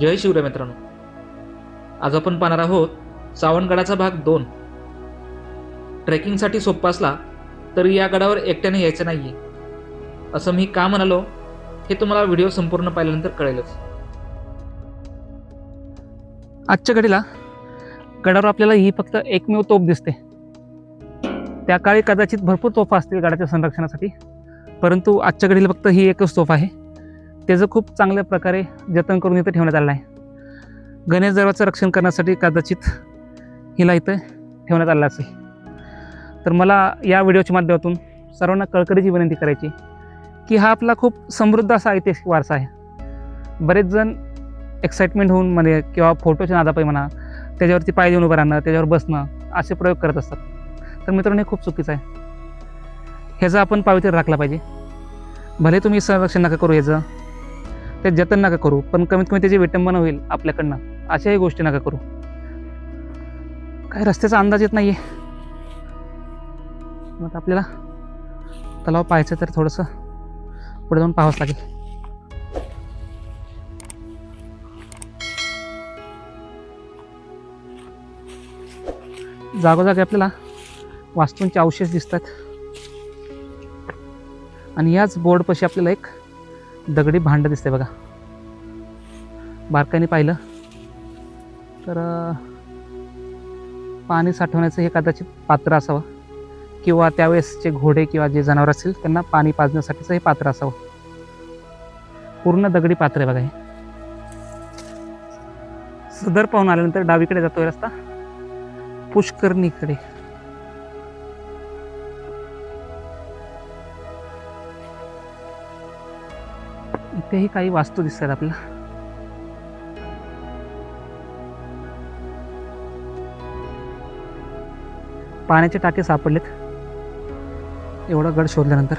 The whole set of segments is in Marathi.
जय शिवराय मित्रांनो. आज आपण पाहणार आहोत सावनगडाचा भाग दोन. ट्रेकिंगसाठी सोपा असला तरी या गडावर एकट्याने यायचं नाहीये. असं मी का म्हणालो हे तुम्हाला व्हिडिओ संपूर्ण पाहिल्यानंतर कळेलच. आजच्या घडीला गडावर आपल्याला ही फक्त एकमेव तोफ दिसते. त्या काळी कदाचित भरपूर तोफा असतील गडाच्या संरक्षणासाठी परंतु आजच्या घडीला फक्त ही एकच तोफ आहे. त्याचं खूप चांगल्या प्रकारे जतन करून इथं ठेवण्यात आलं आहे. गणेश देवाचं रक्षण करण्यासाठी कदाचित हिला इथं ठेवण्यात आलं असेल. तर मला या व्हिडिओच्या माध्यमातून सर्वांना कळकळीची विनंती करायची की हा आपला खूप समृद्ध असा ऐतिहासिक वारसा आहे. बरेच जण एक्साइटमेंट होऊन म्हणजे किंवा फोटोच्या नादापाई म्हणा त्याच्यावरती पाय देऊन उभं राहणं त्याच्यावर बसणं असे प्रयोग करत असतात. तर मित्रांनो हे खूप चुकीचं आहे. ह्याचं आपण पावित्र्य राखला पाहिजे. भले तुम्ही संरक्षण नका करू ह्याचं ते जतन नका करू पण कमीत कमी त्याची विटंबना होईल आपल्याकडनं. अशाही गोष्टी नका करू. काय रस्त्याचा अंदाज येत नाही आहे मग आपल्याला तलाव पाहायचं तर थोडंसं पुढे जाऊन पाहावंच लागेल. जागोजागी आपल्याला वास्तूंचे अवशेष दिसतात. आणि याच बोर्डपाशी आपल्याला एक दगडी भांड दिसते बघा. बारकाईने पाहिलं तर पाणी साठवण्याचं हे कदाचित पात्र असावं. किंवा त्यावेळेसचे घोडे किंवा जे जनावर असतील त्यांना पाणी पाजण्यासाठीचं हे पात्र असावं. पूर्ण दगडी पात्र आहे बघा हे. सदर पाहून आल्यानंतर डावीकडे जातोय रस्ता. पुष्करणीकडे. इथेही काही वास्तू दिसतात आपल्याला. पाण्याचे टाके सापडलेत. एवढा गड शोधल्यानंतर.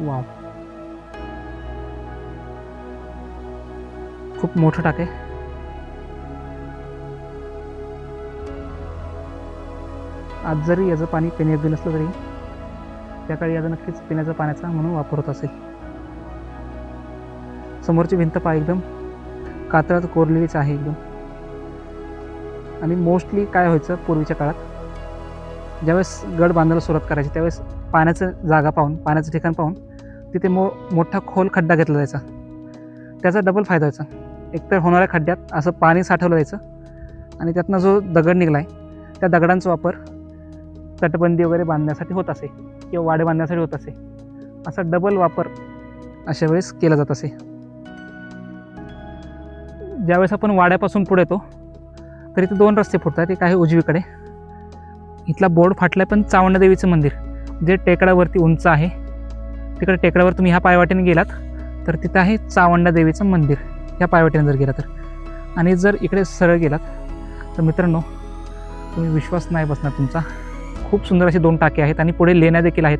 वाव. खूप मोठं टाके. आज जरी याचं पाणी पिण्यायोग्य नसलं तरी त्या काळी याचा नक्कीच पिण्याचा पाण्याचा म्हणून वापर होत असेल. समोरची भिंत पहा एकदम कातळात कोरलेलीच आहे एकदम. आणि मोस्टली काय व्हायचं पूर्वीच्या काळात? ज्यावेळेस गड बांधायला सुरुवात करायची त्यावेळेस पाण्याचं जागा पाहून पाण्याचं ठिकाण पाहून तिथे मो मोठा खोल खड्डा घेतला जायचा. त्याचा डबल फायदा व्हायचा. एकतर होणाऱ्या खड्ड्यात असं पाणी साठवलं जायचं आणि त्यातनं जो दगड निघला आहे त्या दगडांचा वापर तटबंदी वगैरे बांधण्यासाठी होत असे किंवा वाडे बांधण्यासाठी होत असे. असा डबल वापर अशा वेळेस केला जात असे. ज्यावेळेस आपण वाड्यापासून पुढे येतो तर इथे दोन रस्ते फुटतात एक आहे उजवीकडे. इथला बोर्ड फाटलाय पण चावंडदेवीचं मंदिर जे टेकडावरती उंच आहे. तिकडे टेकडावर तुम्ही ह्या पायवाटेने गेलात तर तिथं आहे चावंडा देवीचं मंदिर ह्या पायवाटेने जर गेला तर. आणि जर इकडे सरळ गेलात तर मित्रांनो तुम्ही विश्वास नाही बसणार तुमचा. खूप सुंदर असे दोन टाके आहेत आणि पुढे लेण्या देखील आहेत.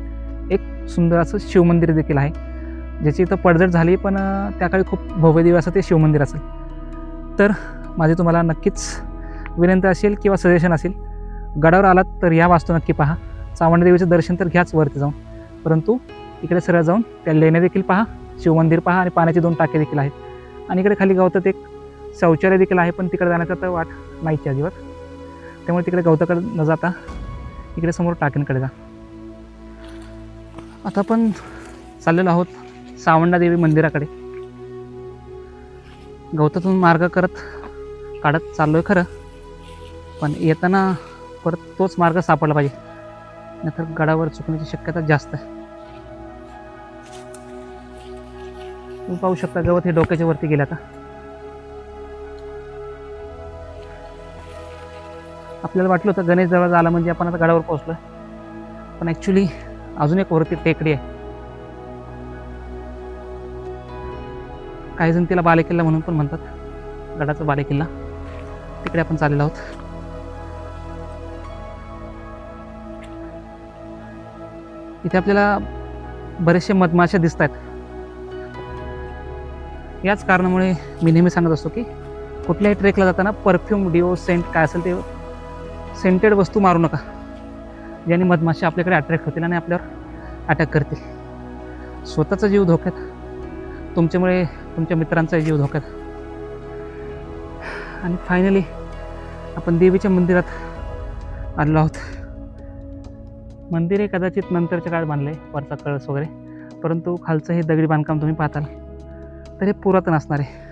एक सुंदर असं शिवमंदिर देखील आहे ज्याची इथं पडझड झाली पण त्या काळी खूप भव्यदेवी असं ते शिवमंदिर असेल. तर माझी तुम्हाला नक्कीच विनंती असेल किंवा सजेशन असेल गडावर आलात तर ह्या वास्तू नक्की पहा. चावंडदेवीचं दर्शन तर घ्याच वरती जाऊन. परंतु इकडे सरळ जाऊन त्या लेण्या देखील पहा शिवमंदिर पहा आणि पाण्याचे दोन टाके देखील आहेत. आणि इकडे खाली गवतात एक शौचालय देखील आहे पण तिकडे जाण्याचा तर वाट नाहीची अजिबात त्यामुळे तिकडे गवताकडे न जाता इकडे समोर टाक्यांकडे जा. आता आपण चाललेलो आहोत सावंडादेवी मंदिराकडे. गवतातून मार्ग करत काढत चाललो आहे खरं. पण येताना परत तोच मार्ग सापडला पाहिजे. नाहीतर गडावर चुकण्याची शक्यता जास्त आहे. तुम्ही पाहू शकता गवत हे डोक्याच्या वरती गेलं आता. आपल्याला वाटलं होतं गणेश जवळ आला म्हणजे आपण आता गडावर पोहोचलो पण ॲक्च्युली अजून एक वरती टेकडी आहे. काही जण तिला बालेकिल्ला म्हणून पण म्हणतात. गडाचा बालेकिल्ला. तिकडे आपण चाललेलो आहोत. इथे आपल्याला बरेचसे मधमाशा दिसत आहेत याच कारणामुळे मी नेहमी सांगत असतो की कुठल्याही ट्रेकला जाताना परफ्यूम डिओ सेंट काय असेल ते सेंटेड वस्तू मारू नका ज्याने मधमाशी आपल्याकडे अट्रॅक्ट होतील आणि आपल्यावर अटॅक करतील. स्वतःचा जीव धोक्यात तुमच्यामुळे तुमच्या मित्रांचा जीव धोक्यात. आणि फायनली आपण देवीच्या मंदिरात आलो आहोत. मंदिर हे कदाचित नंतरच्या काळात बांधलं आहे वरचा कळस वगैरे. परंतु खालचं हे दगडी बांधकाम तुम्ही पाहताल. तर हे पुरातन असणार आहे.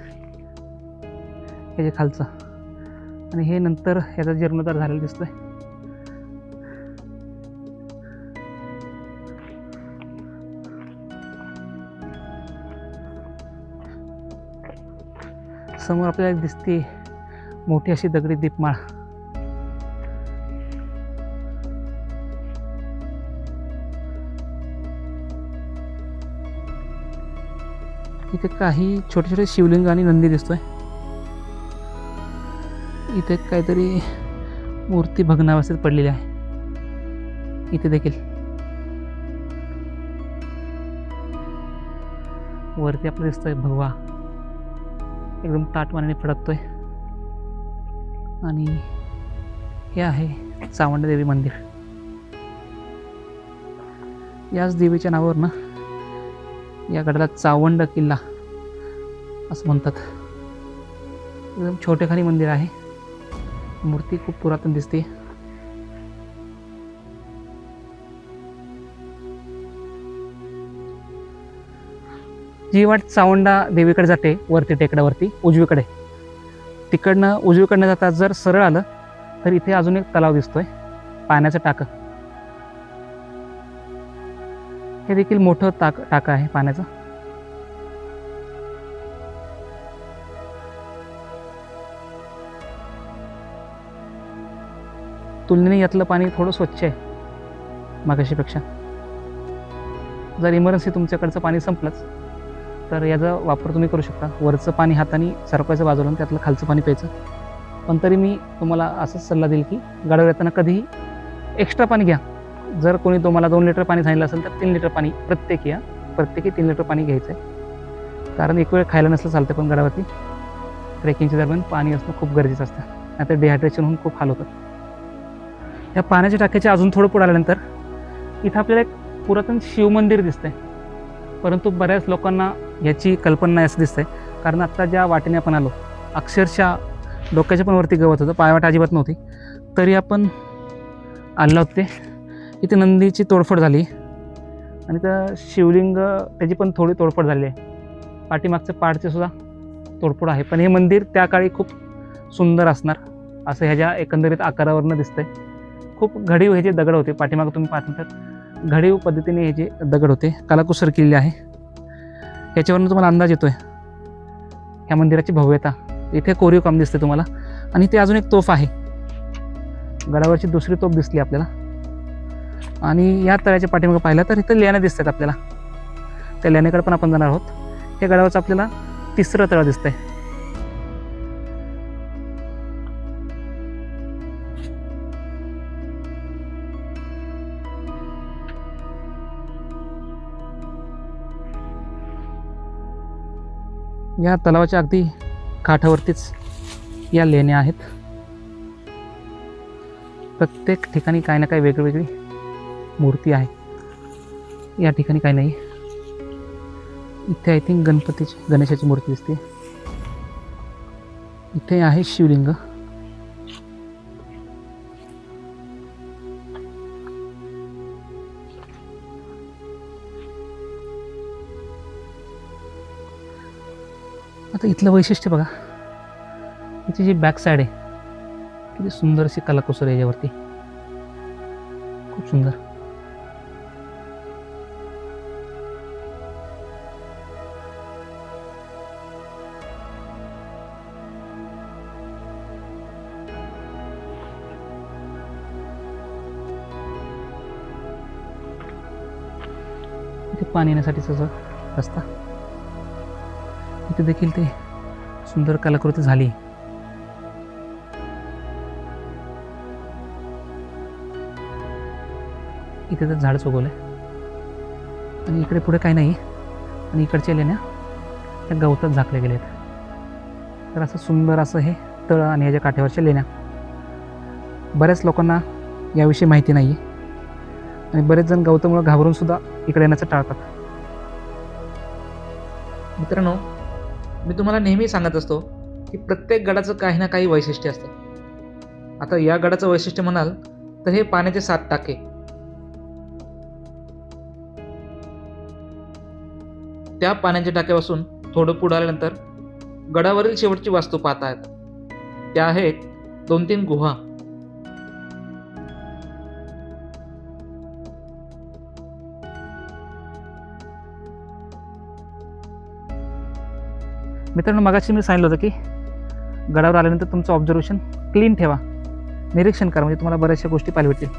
हे जे खालचं. आणि हे नंतर याचा जीर्णोद्धार झालेला दिसतोय. समोर आपल्याला दिसते मोठी अशी दगडी दीपमाळ. इथे काही छोटे छोटे शिवलिंग आणि नंदी दिसतोय. इथे काहीतरी मूर्ती भग्नावस्थेत पडलेली आहे. इथे देखील. वरती आपलं दिसतोय भगवा. एकदम ताटमानाने फडकतोय. आणि हे आहे चावंडदेवी मंदिर. याच देवीच्या नावावर ना या गडाला चावंड किल्ला असं म्हणतात. एकदम छोटेखानी मंदिर आहे. मूर्ती खूप पुरातन दिसते. जी वाट चावंडा देवीकडे जाते वरती टेकड्यावरती उजवीकडे. तिकडनं उजवीकडनं जाता जर सरळ आलं तर इथे अजून एक तलाव दिसतोय. पाण्याचं टाकं. हे देखील मोठं ताक टाकं आहे पाण्याचं. तुलनेने यातलं पाणी थोडं स्वच्छ आहे मागाशीपेक्षा. जर इमर्जन्सी तुमच्याकडचं पाणी संपलंच तर याचा वापर तुम्ही करू शकता. वरचं पाणी हाताने सरकवायचं बाजूला आणि त्यातलं खालचं पाणी प्यायचं. पण तरी मी तुम्हाला असाच सल्ला देईल की गाडीवर येताना कधीही एक्स्ट्रा पाणी घ्या. जर कोणी तुम्हाला दोन लिटर पाणी सांगितलं असेल तर तीन लिटर पाणी प्रत्येकी या प्रत्येकी तीन लिटर पाणी घ्यायचं आहे. कारण एक वेळ खायला नसलं चालतं पण गडावरती. ट्रेकिंगच्या दरम्यान पाणी असणं खूप गरजेचं असतं. नाहीतर डिहायड्रेशन होऊन खूप हाल होतात या पाण्याच्या टाक्याच्या अजून थोडं पुढे आल्यानंतर इथं आपल्याला एक पुरातन शिवमंदिर दिसतंय. परंतु बऱ्याच लोकांना याची कल्पना नाही असं दिसतंय. कारण आत्ता ज्या वाटेने आपण आलो अक्षरशः डोक्याच्या पण वरती गवत होतं पायवाट अजिबात नव्हती. तरी आपण आलो होते इथे नंदीची तोडफोड झाली. आणि त्या शिवलिंग त्याची पण थोडी तोडफोड झाली आहे. पाठीमागचं पाडचे सुद्धा तोडफोड आहे. पण हे मंदिर त्या काळी खूप सुंदर असणार. असं ह्याच्या एकंदरीत आकारावरनं दिसतंय. खूप घडीव ह्याचे दगड होते. पाठीमागं तुम्ही पाहत तर घडीव पद्धतीने हे जे दगड होते. कलाकुसर केलेले आहे. याच्यावरून तुम्हाला अंदाज येतोय. ह्या मंदिराची भव्यता. इथे कोरीव काम दिसते तुम्हाला. आणि ते अजून एक तोफ आहे. गडावरची दुसरी तोफ दिसली आपल्याला. आणि या तळ्याच्या पाठीमागे पाहिलं तर इथं लेण्या दिसतात आपल्याला. त्या लेण्याकडे पण आपण जाणार आहोत. हे गडावरचं आपल्याला तिसरं तळं दिसतंय. या तलावाच्या अगदी काठावरतीच या लेण्या आहेत. प्रत्येक ठिकाणी काही ना काही वेगळी मूर्ती आहे. या ठिकाणी काही नाही. इथे आय थिंक गणपतीची गणेशाची मूर्ती दिसते. इथे आहे शिवलिंग. आता इथलं वैशिष्ट्य बघा. इथे जी बॅक साईड आहे किती सुंदर अशी कलाकुसर आहे याच्यावरती. खूप सुंदर. पाणी येण्यासाठीचा जो रस्ता. इथे देखील ते सुंदर कलाकृती झाली. इथे तर झाडच उगवलं आणि इकडे पुढे काही नाही. आणि इकडच्या लेण्या त्या गवतात झाकल्या गेल्या आहेत. तर असं सुंदर असं हे तळ आणि याच्या काठ्यावरच्या लेण्या. बऱ्याच लोकांना याविषयी माहिती नाही आहे आणि बरेच जण गवतामुळे घाबरून सुद्धा इकडे येण्याचं टाळतात. मित्रांनो मी तुम्हाला नेहमी सांगत असतो की प्रत्येक गडाचं काही ना काही वैशिष्ट्य असतं. आता या गडाचं वैशिष्ट्य म्हणाल तर हे पाण्याचे सात टाके. त्या पाण्याच्या टाक्यापासून थोडं पुढे आल्यानंतर गडावरील शेवटची वास्तू पाहता येतात. त्या आहेत दोन तीन गुहा. मित्रांनो मगाशी मी सांगितलं होतं की गडावर आल्यानंतर तुमचं ऑब्झर्वेशन क्लीन ठेवा. निरीक्षण करा म्हणजे तुम्हाला बऱ्याचशा गोष्टी पाहायला भेटतील.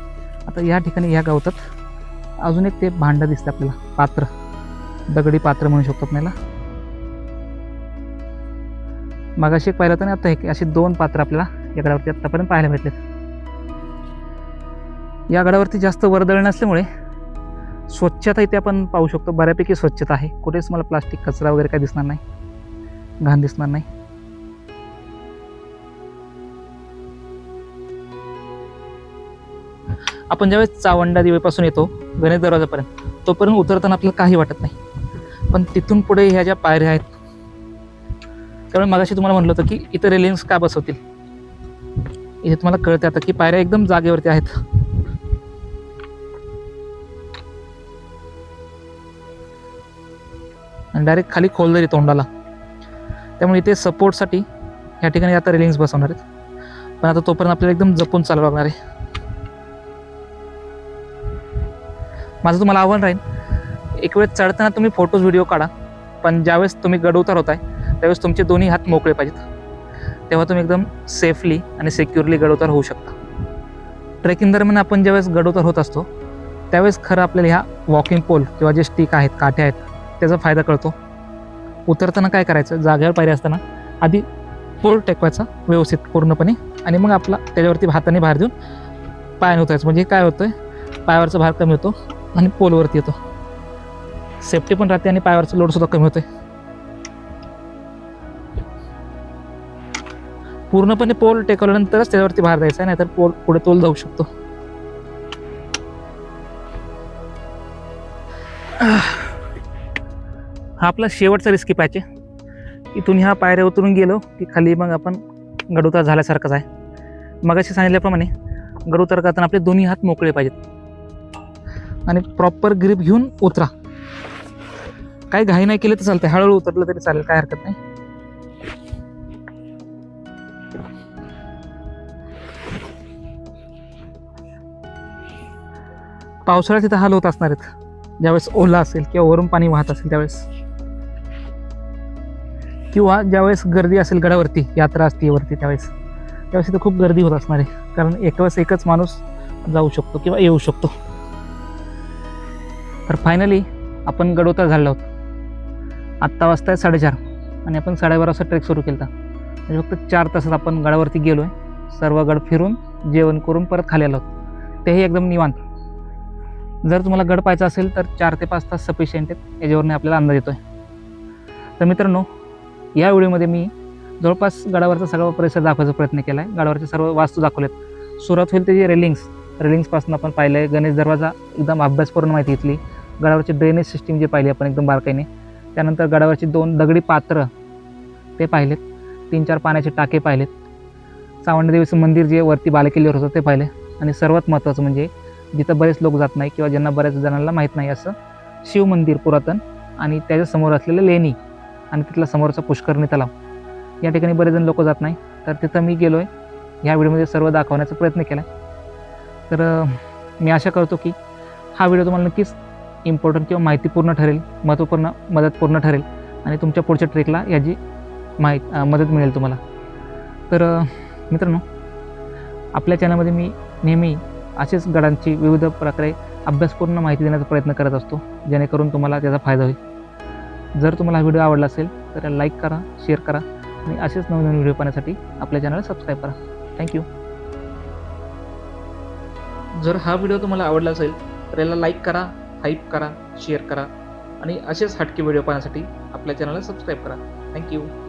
आता या ठिकाणी ह्या गावतात अजून एक ते भांडं दिसतं आपल्याला. पात्र. दगडी पात्र म्हणू शकतो आपल्याला. मगाशी एक पाहिलं होतं ना आता एक अशी दोन पात्र आपल्याला या गडावरती आत्तापर्यंत पाहायला भेटलेत. या गडावरती जास्त वर्दळ नसल्यामुळे स्वच्छता इथे आपण पाहू शकतो. बऱ्यापैकी स्वच्छता आहे. कुठेच मला प्लास्टिक कचरा वगैरे काही दिसणार नाही. घाण दिसणार नाही. आपण ज्यावेळेस चावंडा दिवेपासून येतो गणेश दरवाजापर्यंत तोपर्यंत उतरताना आपल्याला काही वाटत नाही. पण तिथून पुढे ह्या ज्या पायऱ्या आहेत त्यामुळे मगाशी तुम्हाला म्हटलं होतं की इथं रेलिंग्स का बसवतील? इथे तुम्हाला कळते आता की पायऱ्या एकदम जागेवरती आहेत. आणि डायरेक्ट खाली खोलदरी तोंडाला त्यामुळे इथे सपोर्टसाठी या ठिकाणी आता रेलिंग्स बसवणार आहेत. पण आता तोपर्यंत आपल्याला एकदम जपून चालावं लागणार आहे. माझं तुम्हाला आव्हान राहील एक वेळ चढताना तुम्ही फोटोज व्हिडिओ काढा. पण ज्यावेळेस तुम्ही गड उतार होताय त्यावेळेस तुमचे दोन्ही हात मोकळे पाहिजेत. तेव्हा तुम्ही एकदम सेफली आणि सिक्युरली गडउतार होऊ शकता. ट्रेकिंग दरम्यान आपण ज्यावेळेस गडउतार होत असतो त्यावेळेस खरं आपल्याला ह्या वॉकिंग पोल किंवा जे स्टिक आहेत काठ्या आहेत त्याचा फायदा कळतो. उतरताना काय करायचं? जागेवर पायरी असताना आधी पोल टेकवायचा व्यवस्थित पूर्णपणे आणि मग आपला त्याच्यावरती हाताने भार देऊन पायाने उतरायचं. म्हणजे काय होतं पायावरचा भार कमी होतो आणि पोलवरती येतो. सेफ्टी पण राहते आणि पायावरचा लोडसुद्धा कमी होतो पूर्णपणे पोल टेकवल्यानंतरच त्याच्यावरती भार द्यायचा नाहीतर पोल पुढे तोल जाऊ शकतो. हा आपला शेवटचा रिस्की पॅच आहे इथून ह्या पायऱ्या उतरून गेलो की खाली मग आपण गडउतार झाल्यासारखंच आहे. मगाशी सांगितल्याप्रमाणे गडउतार करताना आपले दोन्ही हात मोकळे पाहिजेत. आणि प्रॉपर ग्रीप घेऊन उतरा. काही घाई नाही केली तर चालतं हळूहळू उतरलं तरी चालेल काय हरकत नाही. पावसाळ्यात तिथं हाल होत असणार आहेत. ज्यावेळेस ओला असेल किंवा वरून पाणी वाहत असेल त्यावेळेस. किंवा ज्यावेळेस गर्दी असेल गडावरती यात्रा असते वरती त्यावेळेस त्यावेळेस इथं खूप गर्दी होत असणार आहे. कारण एक वेळेस एकच माणूस जाऊ शकतो किंवा येऊ शकतो. तर फायनली आपण गडोतार झालेलो आहोत. आत्ता वाजता आहे साडेचार आणि आपण साडेबारा वाजता ट्रेक सुरू केला म्हणजे फक्त चार तासात आपण गडावरती गेलो आहे सर्व गड फिरून जेवण करून परत खाली आलो आहोत. तेही एकदम निवांत. जर तुम्हाला गड पाहायचा असेल तर चार ते पाच तास सफिशियंट आहेत. याच्यावरने आपल्याला अंदाज येतो आहे तर मित्रांनो या व्हिडिओमध्ये मी जवळपास गडावरचा सगळा परिसर दाखवायचा प्रयत्न केला आहे गडावरचे सर्व वास्तू दाखवलेत. सुरुवात होईल त्याची रेलिंग्स रेलिंग्सपासून आपण पाहिलं आहे गणेश दरवाजा एकदम अभ्यासपूर्ण माहिती घेतली. गडावरची ड्रेनेज सिस्टीम जी पाहिली आपण एकदम बारकाईने. त्यानंतर गडावरची दोन दगडी पात्र ते पाहिलेत. तीन चार पाण्याचे टाके पाहिलेत. सावंडदेवीचं मंदिर जे वरती बालेकिल्ल्यावर होतं ते पाहिले आणि सर्वात महत्त्वाचं म्हणजे जिथं बरेच लोक जात नाही किंवा ज्यांना बऱ्याच जणांना माहीत नाही असं शिव मंदिर पुरातन आणि त्याच्यासमोर असलेलं लेणी. आणि तिथला समोरचा पुष्करणी तलाव. या ठिकाणी बरेच जण लोक जात नाही. तर तिथं मी गेलो आहे ह्या व्हिडिओमध्ये सर्व दाखवण्याचा प्रयत्न केला. तर मी आशा करतो की हा व्हिडिओ तुम्हाला नक्कीच इम्पॉर्टंट किंवा माहितीपूर्ण ठरेल महत्त्वपूर्ण मदतपूर्ण ठरेल आणि तुमच्या पुढच्या ट्रेकला याची माहीत मदत मिळेल तुम्हाला. तर मित्रांनो आपल्या चॅनलमध्ये मी नेहमी असेच गडांची विविध प्रकारे अभ्यासपूर्ण माहिती देण्याचा प्रयत्न करत असतो जेणेकरून तुम्हाला त्याचा फायदा होईल. जर तुम्हाला हा व्हिडिओ आवडला असेल तर लाईक करा शेअर करा आणि असेच नवीन नवीन व्हिडिओ पाहण्यासाठी आपल्या चॅनलला सबस्क्राईब करा. थँक्यू जर हा व्हिडिओ तुम्हाला आवडला असेल तर याला लाईक करा हाईप करा शेअर करा आणि असेच हटके व्हिडिओ पाहण्यासाठी आपल्या चॅनलला सबस्क्राईब करा. थँक्यू